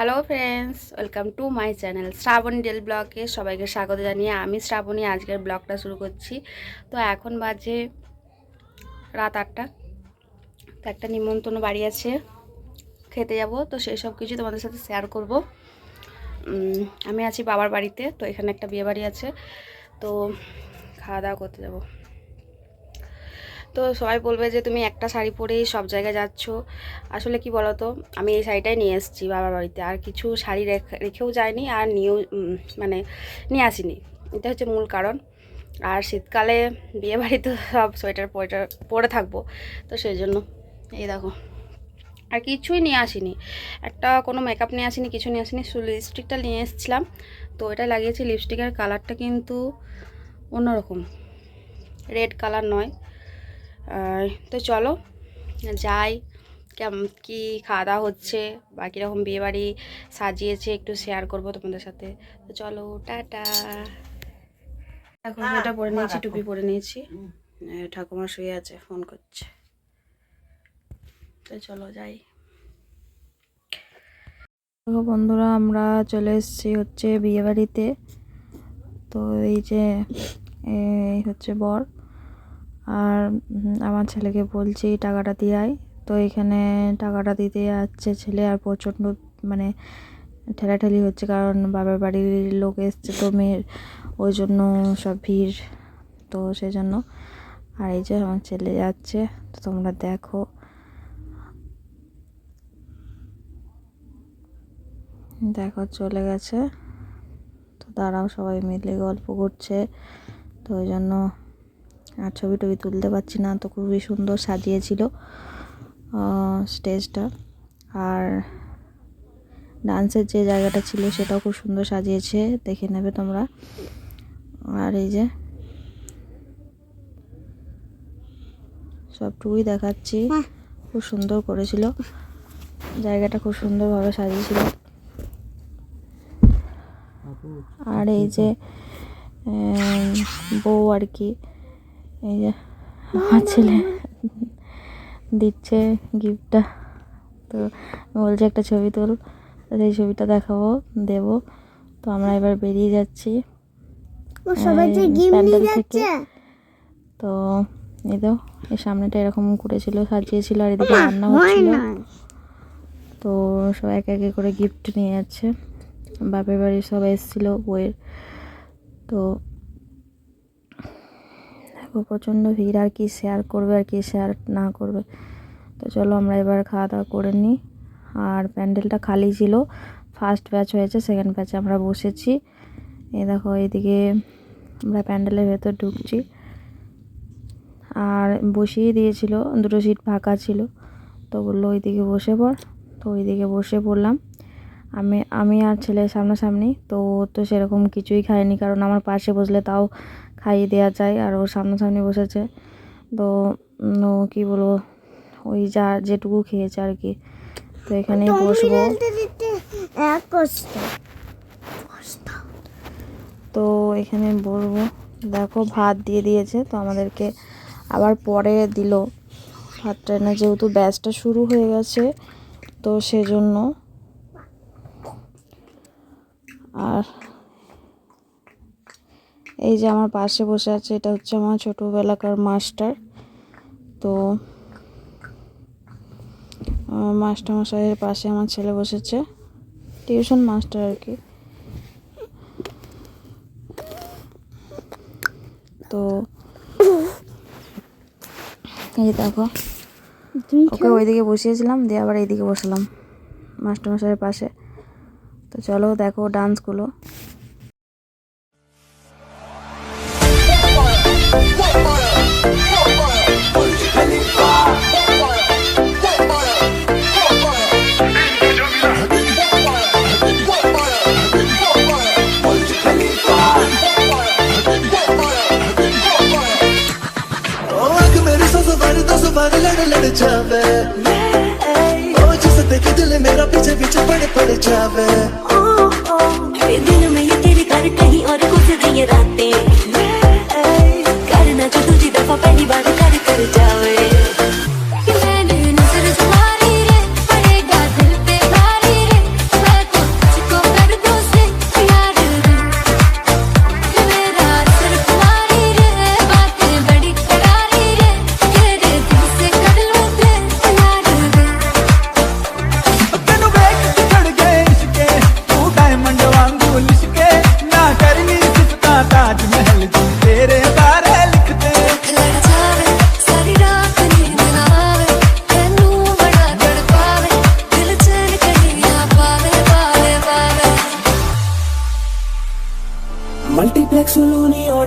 Hello friends welcome to my channel Shrabani del ব্লগে সবাইকে স্বাগত জানিয়ে আমি শ্রাবণী। আজকের ব্লগটা শুরু করছি। তো এখন বাজে রাত আটটা। তো একটা নিমন্ত্রণ বাড়ি আছে, খেতে যাব। তো সেই সব কিছু তোমাদের সাথে শেয়ার করব। আমি আছি বাবার বাড়িতে, তো এখানে একটা বিয়ে বাড়ি আছে। তো খাওয়া দাওয়া করতে যাব। তো সবাই বলবে যে তুমি একটা শাড়ি পরেই সব জায়গায় যাচ্ছ। আসলে কি বলতো? আমি এই শাড়িটাই নিয়ে এসেছি বাবার বাড়িতে। আর কিছু শাড়ি রেখে- রেখেও যায়নি আর নিয়েও মানে নিয়ে আসিনি। এটা হচ্ছে মূল কারণ। আর শীতকালে বিয়ে বাড়িতে সব সোয়েটার পোয়েটার পরে থাকব। তো সেই জন্য এই দেখো। আর কিছুই নিয়ে আসিনি। একটা কোনো মেকআপ নিয়ে আসিনি, কিছু নিয়ে আসিনি, শুধু লিপস্টিকটা নিয়ে এসেছিলাম। তো এটা লাগিয়েছি। লিপস্টিকের কালারটা কিন্তু অন্যরকম। রেড কালার নয়। তো চলো যাই। কেমন কী খাওয়া দাওয়া হচ্ছে? বা কীরকম বিয়েবাড়ি সাজিয়েছে একটু শেয়ার করব তোমাদের সাথে। তো চলো টাটা। এখন এটা পরে নিয়েছি টুপি পরে নিয়েছি। ঠাকুমা শুয়ে আছে ফোন করছে। তো চলো যাই। বন্ধুরা আমরা চলে এসেছি হচ্ছে বিয়েবাড়িতে। তো এই যে এই হচ্ছে বর। আর আমার ছেলেকে বলছি, টাকাটা দিয়ে আয়। তো এখানে টাকাটা দিতে যাচ্ছে ছেলে আর প্রচণ্ড মানে ঠেলাঠেলি হচ্ছে, কারণ বাবার বাড়ির লোক এসছে তো মেয়ের, ওই জন্য সব ভিড় তো সেই জন্য আর এই যে আমার ছেলে যাচ্ছে, তো তোমরা দেখো। দেখো, চলে গেছে। তো তারাও সবাই মিলে গল্প করছে। তো ওই জন্য আর ছবি টবি তুলতে পারছি না তো খুবই সুন্দর সাজিয়েছিল স্টেজটা। আর ডান্সের যে জায়গাটা ছিল সেটাও খুব সুন্দর সাজিয়েছে দেখে নেবে তোমরা। আর এই যে সবটুকুই দেখাচ্ছি। খুব সুন্দর করেছিল। জায়গাটা খুব সুন্দরভাবে সাজিয়েছিল। আর এই যে আহ, বউ আর কি। এই যে আমার ছেলে দিচ্ছে গিফটটা। তো বলছে একটা ছবি তোল সেই ছবিটা দেখাবো দেব। তো আমরা এবার বেরিয়ে যাচ্ছি। প্যান্ডেল থেকে। তো এই তো এই সামনেটা এরকম করেছিল সাজিয়েছিল আর এদিকে রান্না হচ্ছিল। তো সবাই এক একে করে গিফট নিয়ে যাচ্ছে। বাপের বাড়ির সবাই এসেছিল বইয়ের তো দেখো, প্রচণ্ড ভিড়, আর কি শেয়ার করবে, আর কি শেয়ার না করবে। তো চলো আমরা এবার খাওয়া দাওয়া করে নিই। আর প্যান্ডেলটা খালি ছিল। ফার্স্ট ব্যাচ হয়েছে সেকেন্ড ব্যাচে আমরা বসেছি। এই দেখো, এইদিকে আমরা প্যান্ডেলের ভেতর ঢুকছি। আর বসিয়ে দিয়েছিল, দুটো সিট ফাঁকা ছিল। তো বলল, ওইদিকে বসে পড়। তো ওইদিকে বসে পড়লাম। আমি আমি আর ছেলে সামনাসামনি তো ও তো সেরকম কিছুই খায়নি কারণ আমার পাশে বসলে তাও খাইয়ে দেওয়া যায় আর ও সামনাসামনি বসেছে। তো ও কী বলব ওই যা যেটুকু খেয়েছে আর কি। তো এখানে বসবো। তো এখানে বলব দেখো ভাত দিয়ে দিয়েছে তো আমাদেরকে আবার পরে দিল। ভাতটা এনে যেহেতু ব্যাচটা শুরু হয়ে গেছে তো সেজন্য আর এই যে আমার পাশে বসে আছে এটা হচ্ছে আমার ছোটোবেলাকার মাস্টার। তো আমার মাস্টার মশাইয়ের পাশে আমার ছেলে বসেছে টিউশন মাস্টার আর কি। তো এই দেখো ওকে ওইদিকে বসিয়েছিলাম দিয়ে আবার এইদিকে বসালাম মাস্টারমশাইয়ের পাশে। তো চলো দেখো ডান্সগুলো आग मेरी सौ सवार दो सवार लड़ लड़ जावे ओ जिस मेरा पीछे पीछे पड़े पड़े जावे। में ये तेरी और करना जो दफ़ा पहली बार कर कर जावे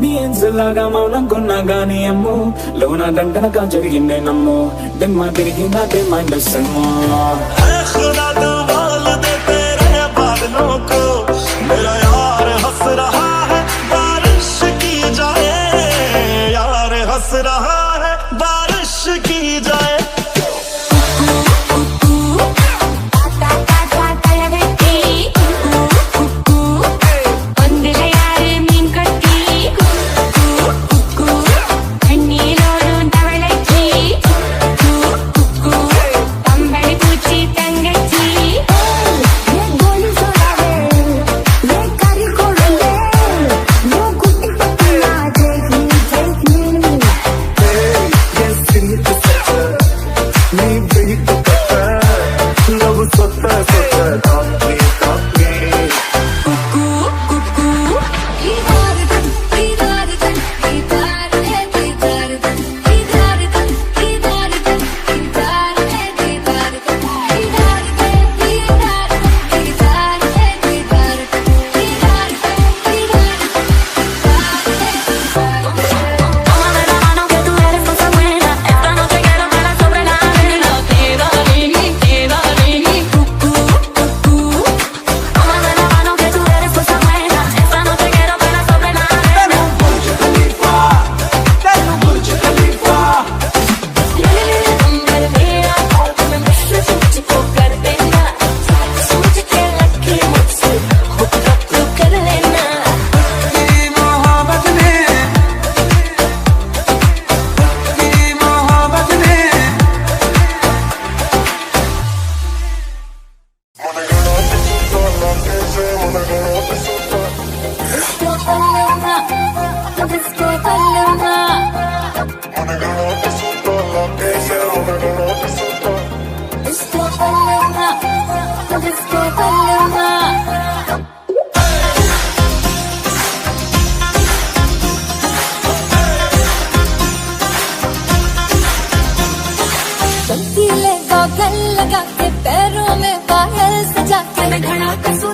ఆడియన్స్ లాగా మౌనం కొన్నా గానీ అమ్మో లోన దండనగా జరిగిందే నమ్మో దిమ్మ తిరిగిందే మైండ్ సెమ్మో ऐ खुदा कमाल दे तेरे बादलों को मेरा पल्लूँगा अब इसके पल्लूँगा इसके पल्लूँगा अब इसके पल्लूँगा गल लगा के पैरों में पायल सजा के घड़ा कसू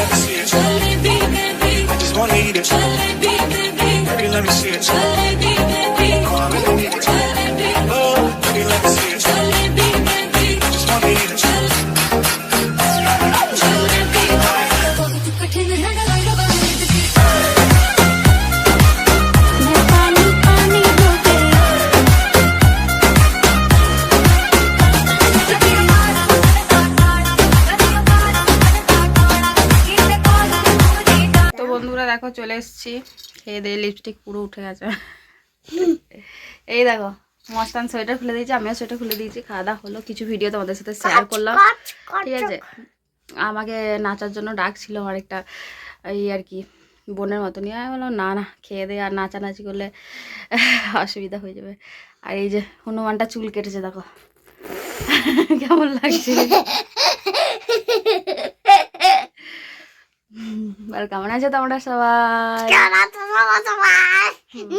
let me see it. I just wanna eat it. Baby, let me see it. Jalebi, চলে এসেছি। খেয়ে দিয়ে লিপস্টিক পুরো উঠে গেছে। এই দেখো মস্তান সোয়েটার খুলে দিয়েছি আমিও সোয়েটার খুলে দিয়েছি। খাওয়া দাওয়া হলো কিছু ভিডিও তোমাদের সাথে শেয়ার করলাম। ঠিক আছে? আমাকে নাচার জন্য ডাকছিল আমার একটা এই আর কি বোনের মতনই। আমি বললাম না না খেয়ে দিয়ে আর নাচানাচি করলে অসুবিধা হয়ে যাবে। আর এই যে হনুমানটা চুল কেটেছে দেখো। কেমন লাগছে? বল কেমন আছে তোমরা সবাই কেনা তো বাবা তোমার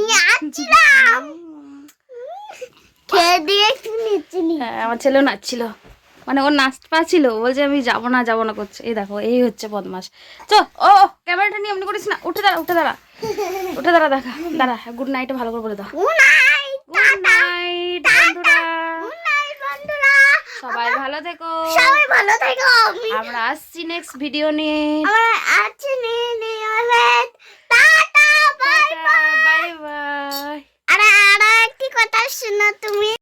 নাচছিলাম খেয়ে দিয়ে একটু নিচ্ছিলি আমার ছেলেও নাচছিল মানে ওর নাচতে পারছিল বলছে আমি যাব না যাব না করছে। এই দেখো এই হচ্ছে বদমাস চ ও ক্যামেরাটা নিয়ে এমনি করিস না। উঠে দাঁড়া উঠে দাঁড়া। উঠে দাঁড়া দেখা। দাঁড়া গুড নাইটে ভালো করে বলে দাও। গুড নাইট বন্ধুরা। সবাই ভালো থেকো। সবাই ভালো থেকো। আমরা আসছি নেক্সট ভিডিও নিয়ে। আমরা হবে